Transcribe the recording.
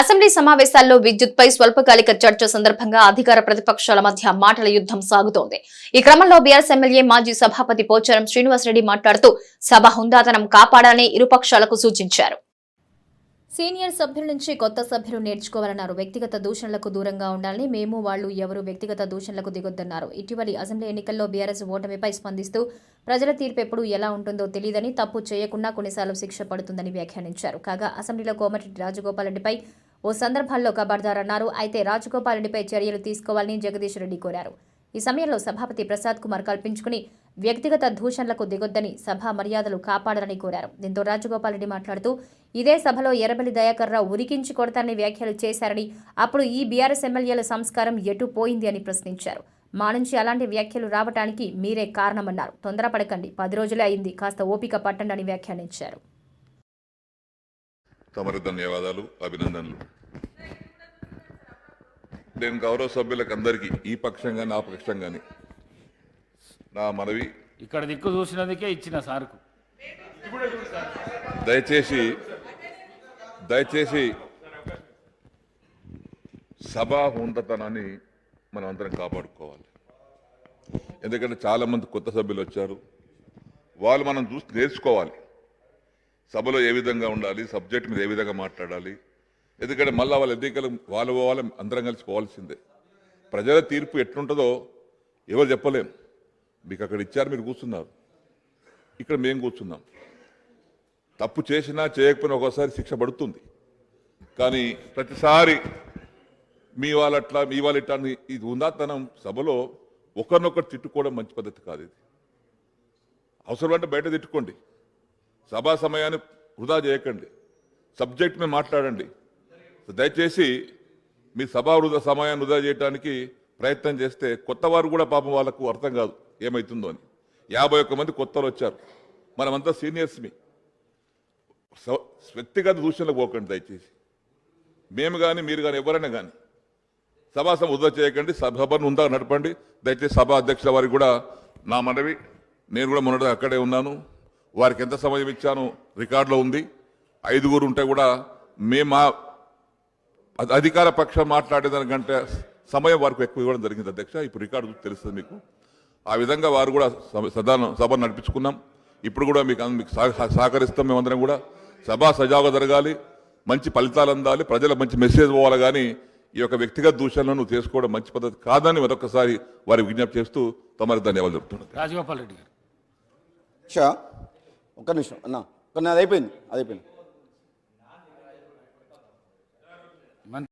Assembly సమావేశాల్లో విద్యుత్పై స్వల్పకాలిక చర్చ సందర్భంగా అధికార ప్రతిపక్షాల మధ్య మాటల యుద్ధం సాగుతోంది. ఈ క్రమంలో బీఆర్ఎస్ ఎమ్మెల్యే మాజీ సభాపతి పోచారం శ్రీనివాసరెడ్డి మాట్లాడుతూ సభ హుందాతనం కాపాడాలని ఇరుపక్షాలకు సూచించారు. సీనియర్ సభ్యుల నుంచి కొత్త సభ్యులు నేర్చుకోవాలన్నారు. వ్యక్తిగత దూషణలకు దూరంగా ఉండాలని మేము వాళ్ళు ఎవరు వ్యక్తిగత దూషణలకు దిగొద్దన్నారు. ఇటీవలి అసెంబ్లీ ఎన్నికల్లో బీఆర్ఎస్ ఓటమిపై స్పందిస్తూ ప్రజల తీర్పు ఎప్పుడు ఎలా ఉంటుందో తెలియదని తప్పు చేయకుండా కొన్నిసార్లు శిక్ష పడుతుందని వ్యాఖ్యానించారు. కాగా అసెంబ్లీలో కోమటిరెడ్డి రాజగోపాల్ రెడ్డిపై ఓ సందర్భాల్లో కబార్దార్ అన్నారు అయితే రాజగోపాల్రెడ్డిపై చర్యలు తీసుకోవాలని జగదీష్ రెడ్డి కోరారు. ఈ సమయంలో సభాపతి ప్రసాద్ కుమార్ కల్పించుకుని వ్యక్తిగత దూషణలకు దిగొద్దని సభా మర్యాదలు కాపాడాలని కోరారు. దీంతో రాజగోపాల్రెడ్డి మాట్లాడుతూ ఇదే సభలో ఎర్రబెల్లి దయాకర్ రావు ఉరికించి కొడతారని వ్యాఖ్యలు చేశారని అప్పుడు ఈ బీఆర్ఎస్ ఎమ్మెల్యేల సంస్కారం ఎటు పోయింది అని ప్రశ్నించారు. మా నుంచి అలాంటి వ్యాఖ్యలు రావటానికి మీరే కారణమన్నారు. తొందరపడకండి. పది రోజులే అయింది. కాస్త ఓపిక పట్టండి అని వ్యాఖ్యానించారు. తమరు ధన్యవాదాలు అభినందనలు. నేను గౌరవ సభ్యులకు అందరికీ ఈ పక్షం కానీ ఆ పక్షం కానీ నా మనవి. ఇక్కడ దిక్కు చూసినందుకే ఇచ్చిన సార్కు. దయచేసి దయచేసి సభా ఉండతనాన్ని మనం అందరం కాపాడుకోవాలి. ఎందుకంటే చాలామంది కొత్త సభ్యులు వచ్చారు. వాళ్ళు మనం చూసి నేర్చుకోవాలి. సభలో ఏ విధంగా ఉండాలి సబ్జెక్ట్ మీద ఏ విధంగా మాట్లాడాలి ఎందుకంటే మళ్ళీ వాళ్ళ ఎన్నికలు వాళ్ళు పోవాలి అందరం కలిసి పోవాల్సిందే. ప్రజల తీర్పు ఎట్లుంటుందో ఎవరు చెప్పలేం. మీకు అక్కడ ఇచ్చారు మీరు కూర్చున్నారు. ఇక్కడ మేము కూర్చున్నాం. తప్పు చేసినా చేయకపోయినా ఒక్కోసారి శిక్ష పడుతుంది. కానీ ప్రతిసారి మీ వాళ్ళట్లా మీ వాళ్ళ ఇట్లా అని ఇది ఉందాతనం సభలో ఒకరినొకరు తిట్టుకోవడం మంచి పద్ధతి కాదు ఇది. అవసరం అంటే బయట తిట్టుకోండి. సభా సమయాన్ని వృధా చేయకండి. సబ్జెక్ట్ మీద మాట్లాడండి. దయచేసి మీ సభా వృధా సమయాన్ని వృధా చేయడానికి ప్రయత్నం చేస్తే కొత్త వారు కూడా పాపం వాళ్ళకు అర్థం కాదు ఏమవుతుందో అని. యాభై ఒక్క మంది కొత్తలు వచ్చారు. మనమంతా సీనియర్స్ మీ. వ్యక్తిగత దూషణలకు పోకండి దయచేసి. మేము కానీ మీరు కానీ ఎవరైనా కానీ సభాసం వృధా చేయకండి సభను ఉందా నడపండి. దయచేసి సభా అధ్యక్షుల వారికి కూడా నా మనవి. నేను కూడా మొన్నటి అక్కడే ఉన్నాను. వారికి ఎంత సమయం ఇచ్చాను రికార్డులో ఉంది. ఐదుగురు ఉంటే కూడా మేము ఆ అధికార పక్షం మాట్లాడేదానికంటే సమయం వారికి ఎక్కువ ఇవ్వడం జరిగింది అధ్యక్ష. ఇప్పుడు రికార్డు తెలుస్తుంది మీకు. ఆ విధంగా వారు కూడా సభ- సదాన సభను నడిపించుకున్నాం. ఇప్పుడు కూడా మీకు మీకు సహ- సహకరిస్తాం మేమందరం కూడా. సభ సజావుగా జరగాలి. మంచి ఫలితాలు అందాలి. ప్రజలకు మంచి మెసేజ్ పోవాలి కానీ ఈ యొక్క వ్యక్తిగత దూషణలను చేసుకోవడం మంచి పద్ధతి కాదని మరొకసారి వారికి విజ్ఞప్తి చేస్తూ తమరికి ధన్యవాదాలు చెప్తున్నాను. రాజగోపాల్ రెడ్డి గారు. ఒక్క నిమిషం. అన్న అది అయిపోయింది అది అయిపోయింది. Man